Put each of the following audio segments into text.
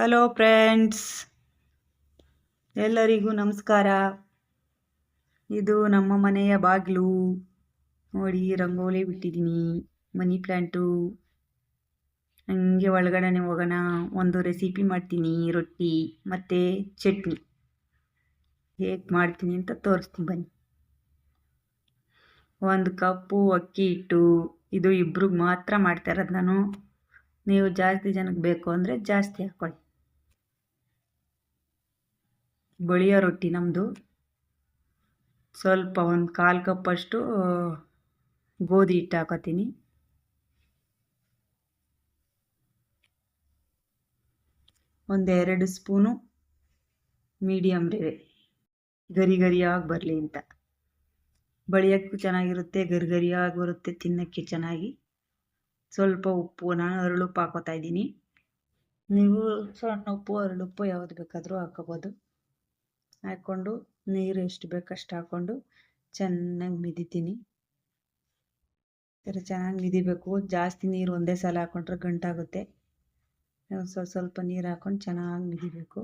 Hello friends ಎಲ್ಲರಿಗೂ ನಮಸ್ಕಾರ. ಇದು ನಮ್ಮ ಮನೆಯ ಬಾಗಿಲು. ನೋಡಿ, ರಂಗೋಲಿ ಬಿಟ್ಟಿದ್ದೀನಿ. ಮನಿ ಪ್ಲ್ಯಾಂಟು ಹಂಗೆ ಒಳಗಡೆ ಹೋಗೋಣ. ಒಂದು ರೆಸಿಪಿ ಮಾಡ್ತೀನಿ. ರೊಟ್ಟಿ ಮತ್ತು ಚಟ್ನಿ. ಹೇಗೆ ಮಾಡ್ತೀನಿ ಅಂತ ತೋರಿಸ್ತೀನಿ. ಬನ್ನಿ. ಒಂದು ಕಪ್ಪು ಅಕ್ಕಿ ಹಿಟ್ಟು. ಇದು ಇಬ್ರಿಗೆ ಮಾತ್ರ ಮಾಡ್ತಾ ಇರೋದು ನಾನು. ನೀವು ಜಾಸ್ತಿ ಜನಕ್ಕೆ ಬೇಕು ಅಂದರೆ ಜಾಸ್ತಿ ಹಾಕ್ಕೊಳ್ಳಿ ಬಳಿಯೋ ರೊಟ್ಟಿ ನಮ್ಮದು ಸ್ವಲ್ಪ ಒಂದು ಕಾಲು ಕಪ್ಪಷ್ಟು ಗೋಧಿ ಹಿಟ್ಟು ಹಾಕೋತೀನಿ. ಒಂದೆರಡು ಸ್ಪೂನು ಮೀಡಿಯಮ್ ರವೆ. ಗರಿ ಗರಿಯಾಗಿ ಬರಲಿ ಅಂತ. ಬಳಿಯೋಕ್ಕೂ ಚೆನ್ನಾಗಿರುತ್ತೆ, ಗರಿ ಗರಿಯಾಗಿ ಬರುತ್ತೆ, ತಿನ್ನೋಕ್ಕೆ ಚೆನ್ನಾಗಿ. ಸ್ವಲ್ಪ ಉಪ್ಪು, ನಾನು ಅರಳುಪ್ಪು ಹಾಕೋತಾ ಇದ್ದೀನಿ. ನೀವು ಸಣ್ಣ ಉಪ್ಪು, ಅರಳುಪ್ಪು ಯಾವುದು ಬೇಕಾದರೂ ಹಾಕೋಬೋದು. ಹಾಕ್ಕೊಂಡು ನೀರು ಎಷ್ಟು ಬೇಕಷ್ಟು ಹಾಕ್ಕೊಂಡು ಚೆನ್ನಾಗಿ ಮಿದಿತೀನಿ. ಥರ ಚೆನ್ನಾಗಿ ಮಿದಿಬೇಕು. ಜಾಸ್ತಿ ನೀರು ಒಂದೇ ಸಲ ಹಾಕೊಂಡ್ರೆ ಗಂಟಾಗುತ್ತೆ. ಸ್ವಲ್ಪ ಸ್ವಲ್ಪ ನೀರು ಹಾಕ್ಕೊಂಡು ಚೆನ್ನಾಗಿ ಮಿದಿಬೇಕು.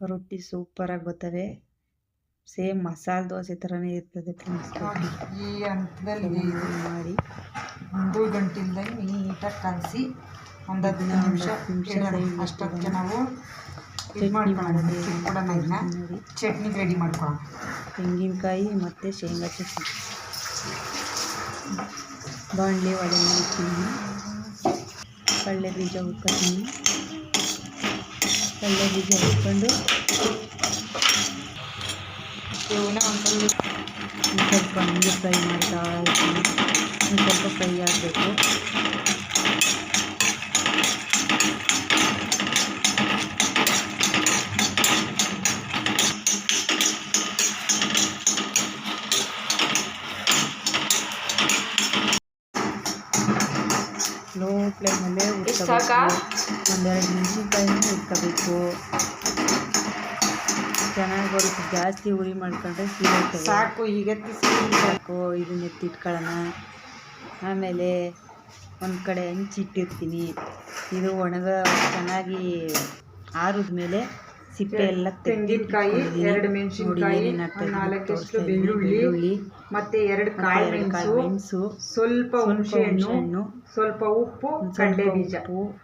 ರೊಟ್ಟಿ ಸೂಪರಾಗಿ ಬರ್ತವೆ. ಸೇಮ್ ಮಸಾಲೆ ದೋಸೆ ಥರನೇ ಇರ್ತದೆ ಈ ಹಂತದಲ್ಲಿ ಮಾಡಿ ಒಂದು ಗಂಟಿಲ್ದಂಗೆ ನೀಟಾಗಿ ಕಲಸಿ ಒಂದು ಹದಿನೈದು ನಿಮಿಷ ನಿಮಿಷ ಅಷ್ಟೊತ್ತಿಗೆ ನಾವು ಇದು ಮಾಡ್ಕೊಳ್ಳೋಣ ಮಾಡೋದು ಇಟ್ಬಿಡೋಣ ಇದನ್ನ. ನೋಡಿ ಚಟ್ನಿ ರೆಡಿ ಮಾಡ್ಕೊಳ್ಳೋಣ ತೆಂಗಿನಕಾಯಿ ಮತ್ತು ಶೇಂಗಾ ಚಟ್ನಿ. ಬಾಣಲೆ ಒಲೆ ಇಡ್ತೀನಿ ಕಡಲೆ ಬೀಜ ಹುರ್ಕೊತೀನಿ. ಕಡಲೆ ಬೀಜ ಹುರ್ಕೊಂಡು ಇವನ್ನ ಒಂದು ಸ್ವಲ್ಪ ಹಂಗೆ ಫ್ರೈ ಮಾಡ್ತಾ ಇರ್ತೀನಿ. ಸ್ವಲ್ಪ ಫ್ರೈ ಆಗಬೇಕು. ಲೋ ಫ್ಲೇಮಲ್ಲೇ? ಹುರ್ಕೋಬೇಕು. ಒಂದೆರಡು ಮೆಣಸಿನ್ಕಾಯಿನೂ ಇಟ್ಕೋಬೇಕು ಚೆನ್ನಾಗಿ ಬರುತ್ತೆ ಜಾಸ್ತಿ ಉರಿ ಮಾಡ್ಕೊಂಡ್ರೆ ಸೀರೆ ಸಾಕು ಈಗ ಸಾಕು ಇದನ್ನ ಎತ್ತಿಟ್ಕೊಳ್ಳೋಣ. ಆಮೇಲೆ ಒಂದು ಕಡೆ ಹಂಚಿಟ್ಟಿರ್ತೀನಿ ಇದು ಒಣಗ ಚೆನ್ನಾಗಿ ಆರಿದ ಮೇಲೆ ಸಿಪ್ಪೆ ಎಲ್ಲ ತೆಂಗಿನಕಾಯಿ. ಎರಡು ಮೆಣಸಿನಕಾಯಿ ನಾಲ್ಕಷ್ಟು ಬೆಳ್ಳುಳ್ಳಿ ಮತ್ತೆ ಎರಡು ಕಾಳು ಮೆಣಸು ಸ್ವಲ್ಪ ಸ್ವಲ್ಪ ಹುಣಸೆ ಹಣ್ಣು ಹುಣಸೆಹಣ್ಣು, ಸ್ವಲ್ಪ ಉಪ್ಪು ಕಡಲೆ ಬೀಜ.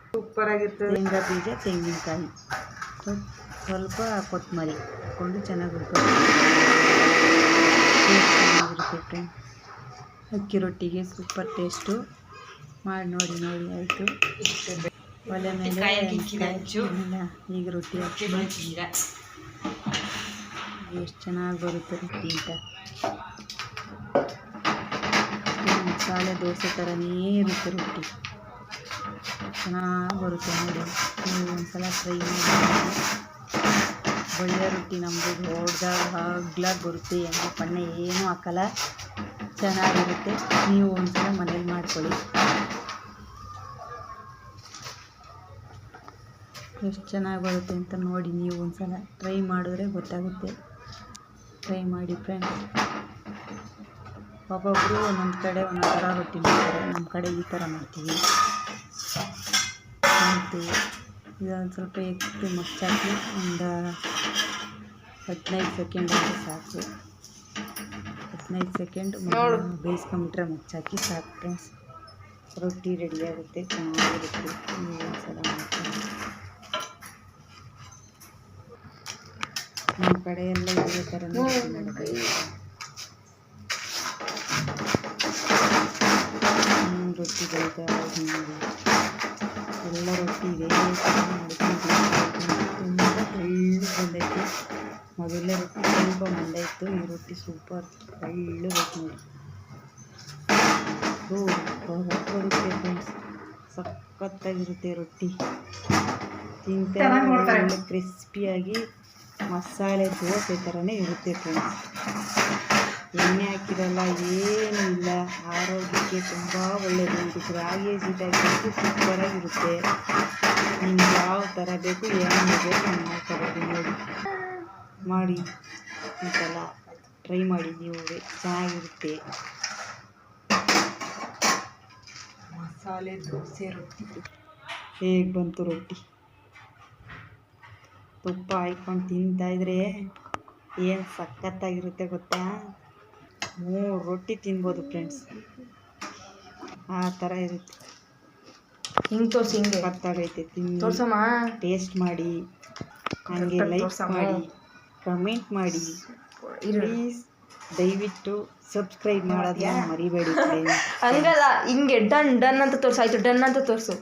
ಸೂಪರ್ ಆಗಿರ್ತದೆ. ಶೇಂಗಾ ಬೀಜ ತೆಂಗಿನಕಾಯಿ. ಸ್ವಲ್ಪ ಕೊತ್ತಂಬರಿ ಹಾಕ್ಕೊಂಡು ಚೆನ್ನಾಗಿ ಚೆನ್ನಾಗಿರುತ್ತೆ ಫ್ರೆಂಡ್ ಅಕ್ಕಿ ರೊಟ್ಟಿಗೆ ಸೂಪರ್ ಟೇಸ್ಟು ಮಾಡಿ ನೋಡಿ ನೋಡಿ ಆಯಿತು. ಒಲೆ ಮೇಲೆ ಈಗ ರೊಟ್ಟಿ ಹಾಕಿ ಎಷ್ಟು ಚೆನ್ನಾಗಿ ಬರುತ್ತೆ ರೊಟ್ಟಿ ಅಂತ. ಮಸಾಲೆ ದೋಸೆ ಥರನೇ ಇರುತ್ತೆ ರೊಟ್ಟಿ. ಚೆನ್ನಾಗಿ ಬರುತ್ತೆ ನೋಡಿ. ನೀವು ಒಂದ್ಸಲ ಫ್ರೈ ಮಾಡಿ ಒಳ್ಳೆ ರೊಟ್ಟಿ ನಮ್ಮದು ದೊಡ್ಡದಾಗ ಹಗ್ಲಾಗಿ ಬರುತ್ತೆ. ಎಣ್ಣೆ ಪಣ್ಣೆ ಏನೂ ಹಾಕಲ್ಲ. ಚೆನ್ನಾಗಿರುತ್ತೆ. ನೀವು ಒಂದ್ಸಲ ಮನೇಲಿ ಮಾಡ್ಕೊಳ್ಳಿ. ಎಷ್ಟು ಚೆನ್ನಾಗಿ ಬರುತ್ತೆ ಅಂತ ನೋಡಿ ನೀವು ಒಂದ್ಸಲ ಟ್ರೈ ಮಾಡಿದ್ರೆ ಗೊತ್ತಾಗುತ್ತೆ. ಟ್ರೈ ಮಾಡಿ ಫ್ರೆಂಡ್ಸ್ ಒಬ್ಬೊಬ್ಬರು ಒಂದೊಂದು ಕಡೆ ಒಂದೊಂದು ಥರ ರೊಟ್ಟಿ ಮಾಡ್ತಾರೆ. ನಮ್ಮ ಕಡೆ ಈ ಥರ ಮಾಡ್ತೀವಿ. ಮತ್ತು ಇದೊಂದು ಸ್ವಲ್ಪ ಎತ್ತು ಮಚ್ಚಾಕಿ ಒಂದು ಹದಿನೈದು ಸೆಕೆಂಡ್ ಆದರೆ ಸಾಕು. ಹದಿನೈದು ಸೆಕೆಂಡ್. ಬೇಯಿಸ್ಕೊಂಬಿಟ್ರೆ ಮುಚ್ಚಾಕಿ ಸಾಕು ಫ್ರೆಂಡ್ಸ್ ರೊಟ್ಟಿ ರೆಡಿ ಆಗುತ್ತೆ ಚೆನ್ನಾಗಿರುತ್ತೆ. ನೀವು ಒಂದ್ಸಲ ಮಾಡ್ಕೊಂಡು ನಮ್ಮ ಕಡೆ ಎಲ್ಲ ಇದೇ ಥರ ರೊಟ್ಟಿ. ಎಲ್ಲ ರೊಟ್ಟಿ ಇದೆ ತುಂಬ ತೆಳ್ಳಗೆ ಬಂದೈತೆ ಮೊದಲೇ ರೊಟ್ಟಿ ಸ್ವಲ್ಪ ಇತ್ತು ಈ ರೊಟ್ಟಿ ಸೂಪರ್ ತೆಳ್ಳಗೆ ರೊಟ್ಟಿ ನೋಡಿ. ಓ ಬರುತ್ತೆ ಫ್ರೆಂಡ್ಸ್ ಸಖತ್ತಾಗಿರುತ್ತೆ ರೊಟ್ಟಿ. ತಿಂತ ಕ್ರಿಸ್ಪಿಯಾಗಿ ಮಸಾಲೆ ದೋಸೆ ಥರನೇ ಇರುತ್ತೆ ಫ್ರೆಂಡ್ಸ್ ಎಣ್ಣೆ ಹಾಕಿರಲ್ಲ, ಏನೂ ಇಲ್ಲ. ಆರೋಗ್ಯಕ್ಕೆ ತುಂಬ ಒಳ್ಳೆಯದು ಇದು ರಾಗಿ ಸೀಟಾಗಿ ಸೂಪರಾಗಿರುತ್ತೆ ನಿಮ್ಗೆ ಯಾವ ಥರ ಬೇಕು, ಏನು ಬೇಕು ಮಾಡ್ಕೋಬೋದು ನೋಡಿ. ಮಾಡಿ. ಒಂದ್ಸಲ ಟ್ರೈ ಮಾಡಿ ನೀವು ಚೆನ್ನಾಗಿರುತ್ತೆ. ಮಸಾಲೆ ದೋಸೆ ರೊಟ್ಟಿ. ಹೇಗೆ ಬಂತು ರೊಟ್ಟಿ? ತುಪ್ಪ ಹಾಕ್ಕೊಂಡು ತಿಂತಾ ಇದ್ರೆ ಏನು ಸಖತ್ತಾಗಿರುತ್ತೆ ಗೊತ್ತಾ? ಮೂರು ರೊಟ್ಟಿ ತಿನ್ಬೋದು ಫ್ರೆಂಡ್ಸ್ ಆ ಥರ ಇರುತ್ತೆ. ಹಿಂಗೆ ತೋರಿಸಿ ಹಿಂಗೆ. ಸಖತ್ತಾಗೈತೆ ತಿನ್ನಿ. ತೋರ್ಸಮ್ಮ. ಟೇಸ್ಟ್ ಮಾಡಿ. ಹಂಗೆ ಲೈಕ್ ಮಾಡಿ. ಕಮೆಂಟ್ ಮಾಡಿ. ಪ್ಲೀಸ್ ದಯವಿಟ್ಟು ಸಬ್ಸ್ಕ್ರೈಬ್ ಮಾಡೋದನ್ನ ಮರಿಬೇಡಿ. ಹಂಗಲ್ಲ ಹಿಂಗೆ ಡನ್ ಡನ್ ಅಂತ ತೋರಿಸು. ಆಯ್ತು ಡನ್ ಅಂತ ತೋರ್ಸು.